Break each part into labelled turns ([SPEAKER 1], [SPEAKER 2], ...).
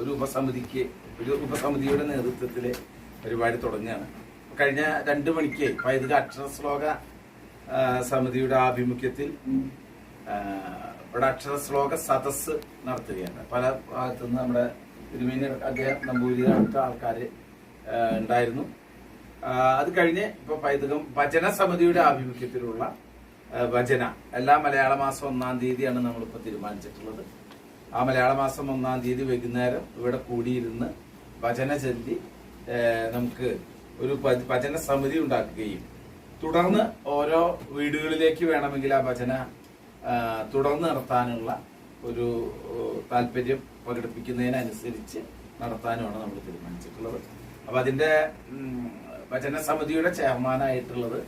[SPEAKER 1] ഒരു ഉപസമിതിക്ക് ഒരു ഉപസമിതിയുടെ നേതൃത്വത്തിൽ പരിപാടി തുടങ്ങുകയാണ്. കഴിഞ്ഞ രണ്ട് മണിക്ക് പൈതൃക അക്ഷര ശ്ലോക സമിതിയുടെ ആഭിമുഖ്യത്തിൽ ഇവിടെ അക്ഷര ശ്ലോക സദസ് നടത്തുകയാണ്. പല ഭാഗത്തു നിന്ന് നമ്മുടെ തിരുമേനി അദ്ദേഹം നമ്പൂരി അടുത്ത ആൾക്കാർ ഉണ്ടായിരുന്നു. അത് കഴിഞ്ഞ് ഇപ്പൊ പൈതൃകം ഭജന സമിതിയുടെ ആഭിമുഖ്യത്തിലുള്ള ഭജന. എല്ലാ മലയാള മാസം ഒന്നാം തീയതിയാണ് നമ്മളിപ്പോൾ തീരുമാനിച്ചിട്ടുള്ളത്. ആ മലയാള മാസം ഒന്നാം തീയതി വൈകുന്നേരം ഇവിടെ കൂടിയിരുന്ന് ഭജന നമുക്ക് ഒരു ഭജന സമിതി ഉണ്ടാക്കുകയും തുടർന്ന് ഓരോ വീടുകളിലേക്ക് വേണമെങ്കിൽ ആ ഭജന തുടർന്ന് നടത്താനുള്ള ഒരു താല്പര്യം പ്രകടിപ്പിക്കുന്നതിനനുസരിച്ച് നടത്താനുമാണ് നമ്മൾ തീരുമാനിച്ചിട്ടുള്ളത്. അപ്പൊ അതിന്റെ ഭജന സമിതിയുടെ ചെയർമാനായിട്ടുള്ളത്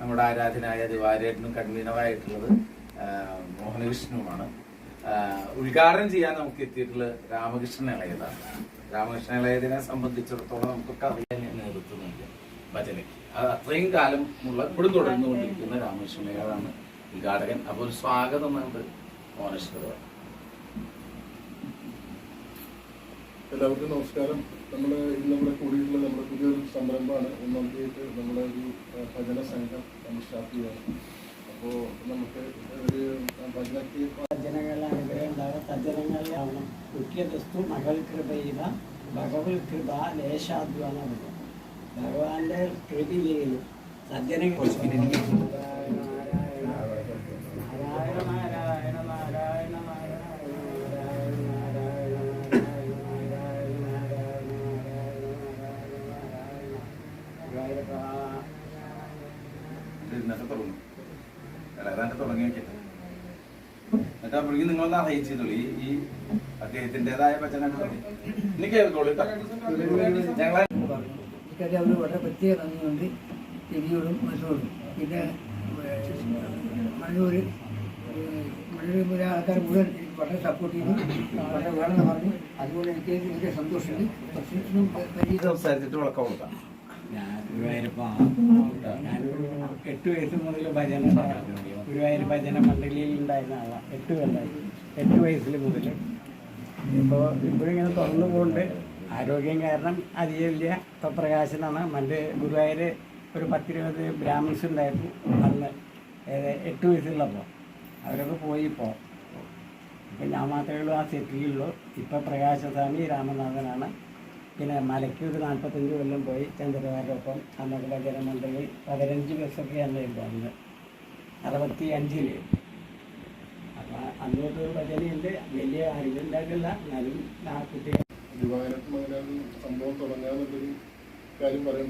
[SPEAKER 1] നമ്മുടെ ആരാധനായ ദിവാരേട്ടനും കൺവീനറായിട്ടുള്ളത് മോഹനകൃഷ്ണനുമാണ് ഉദ്ഘാടനം ചെയ്യാൻ നമുക്ക് എത്തിയിട്ടുള്ള രാമകൃഷ്ണൻ ഇളയതാണ്. രാമകൃഷ്ണൻ ഇളയതിനെ സംബന്ധിച്ചിടത്തോളം നമുക്കൊക്കെ അറിയാൻ നൽകിയ ഭജനയ്ക്ക്. അത് അത്രയും കാലം ഉള്ള ഇപ്പോഴും തുടർന്നുകൊണ്ടിരിക്കുന്ന രാമകൃഷ്ണൻ ഇളയതാണ് ഉദ്ഘാടകൻ. അപ്പോൾ ഒരു സ്വാഗതം നമുക്ക് മോനശ്വര
[SPEAKER 2] എല്ലാവർക്കും നമസ്കാരം. നമ്മൾ ഇന്ന് നമ്മുടെ കൂടിയിട്ടുള്ള നമ്മുടെ പുതിയൊരു സംരംഭമാണ്. ഒന്നാം തീയതി നമ്മുടെ ഒരു ഭജന സംഘം നമ്മൾ സ്റ്റാർട്ട് ചെയ്യണം. അപ്പോൾ നമുക്ക് ഒരു ഭജനയ്ക്ക്
[SPEAKER 3] സജ്ജനങ്ങൾ അനുഗ്രഹമുണ്ടാകും സജ്ജനങ്ങളിലാവണം മുഖ്യദസ്തു മകൾ കൃപയില ഭഗവത് കൃപ ലേശാധ്വാനം ഭഗവാന്റെ കൃപയിൽ സജ്ജനങ്ങൾ നാരായണ നാരായണ നാരായണ നാരായണ നാരായണ നാരായണ നാരായണ
[SPEAKER 1] ഇന്നത്തെ തുടങ്ങും. ഇളയതാണ്ട് തുടങ്ങി വെക്കട്ടെ. എന്നിട്ട് അപ്പോഴേക്കും നിങ്ങളൊന്ന് അറിയിച്ചിട്ടുള്ളൂ ഈ ഈ അദ്ദേഹത്തിന്റെതായ ഭജന ഇനി കേൾക്കോളൂ ഞങ്ങളെ
[SPEAKER 4] അവർ വളരെ പ്രത്യേക നന്ദിയുണ്ട് രവിയോടും മറ്റോടും പിന്നെ മണ്ണൂർ മണ്ണൂർ ആൾക്കാർ മുഴുവൻ വളരെ സപ്പോർട്ട് ചെയ്തു. വളരെ വേണമെന്ന് പറഞ്ഞു. അതുപോലെ എനിക്ക് വലിയ സന്തോഷമുണ്ട്.
[SPEAKER 1] സംസാരിച്ചിട്ട് വിളക്കം കൊടുക്കാം
[SPEAKER 3] ഞാൻ ഗുരുവായൂരപ്പ ഞാൻ എട്ട് വയസ്സ് മുതൽ ഭജന ഗുരുവായൂർ ഭജന മണ്ഡലിയിൽ ഉണ്ടായിരുന്ന ആളാണ് എട്ട് കൊല്ലായി എട്ട് വയസ്സിൽ മുതൽ ഇപ്പോൾ ഇപ്പോഴിങ്ങനെ തുറന്നു പോകുന്നുണ്ട് ആരോഗ്യം കാരണം അധികം വലിയ പ്രകാശനാണ് മറ്റ് ഗുരുവായൂർ ഒരു പത്തിരുപത് ബ്രാഹ്മിൻസ് ഉണ്ടായിരുന്നു അന്ന് എട്ട് വയസ്സുള്ളപ്പോൾ അവരൊക്കെ പോയി ഇപ്പോൾ ഇപ്പം ഞാൻ മാത്രമേ ഉള്ളൂ ആ സെറ്റിലുള്ളൂ ഇപ്പം പ്രകാശസ്വാമി രാമനാഥനാണ് പിന്നെ മലയ്ക്ക് ഒരു നാൽപ്പത്തഞ്ച് കൊല്ലം പോയി ചന്ദ്രകാരുടെ ഒപ്പം അന്നത്തെ ഭജനമണ്ഡലിൽ പതിനഞ്ച് ബസ്സൊക്കെയാണ് അന്ന് അറുപത്തി അഞ്ചിൽ അപ്പം ഒരു ഭജനയുണ്ട്. വലിയ അറിവുണ്ടാക്കില്ല എന്നാലും ആ കുട്ടികൾ
[SPEAKER 2] കാര്യം പറഞ്ഞു.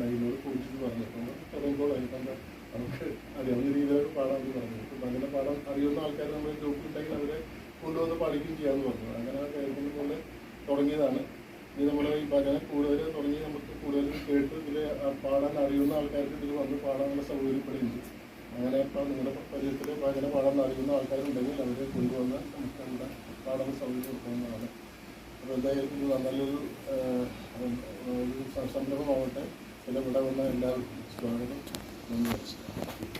[SPEAKER 2] അപ്പോൾ അറിയുന്ന ആൾക്കാർ നമ്മൾ ഗ്രൂപ്പിലുണ്ടെങ്കിൽ അവരെ കൊണ്ടുവന്ന് പഠിക്കുകയും ചെയ്യാമെന്ന് പറഞ്ഞു. അങ്ങനെ കേൾക്കുന്ന പോലെ തുടങ്ങിയതാണ്. ഇനി നമ്മൾ ഈ ഭജന കൂടുതൽ തുടങ്ങി നമുക്ക് കൂടുതൽ കേട്ട് ഇതിൽ പാടാൻ അറിയുന്ന ആൾക്കാർക്ക് ഇതിൽ വന്ന് പാടാനുള്ള സൗകര്യം അങ്ങനെ ഇപ്പം നിങ്ങളുടെ പരിചയത്തിൽ ഭജന പാടാൻ അറിയുന്ന ആൾക്കാരുണ്ടെങ്കിൽ അവരെ കൊണ്ടുവന്ന് നമുക്ക് അവിടെ പാടാൻ സൗകര്യം കൊടുക്കുന്നതാണ് അപ്പോൾ എന്തായാലും ഇത് നല്ലൊരു ഒരു സംരംഭമാവട്ടെ. ഇതിൽ ഇവിടെ വന്ന എല്ലാവർക്കും സ്വാഗതം. നന്ദി.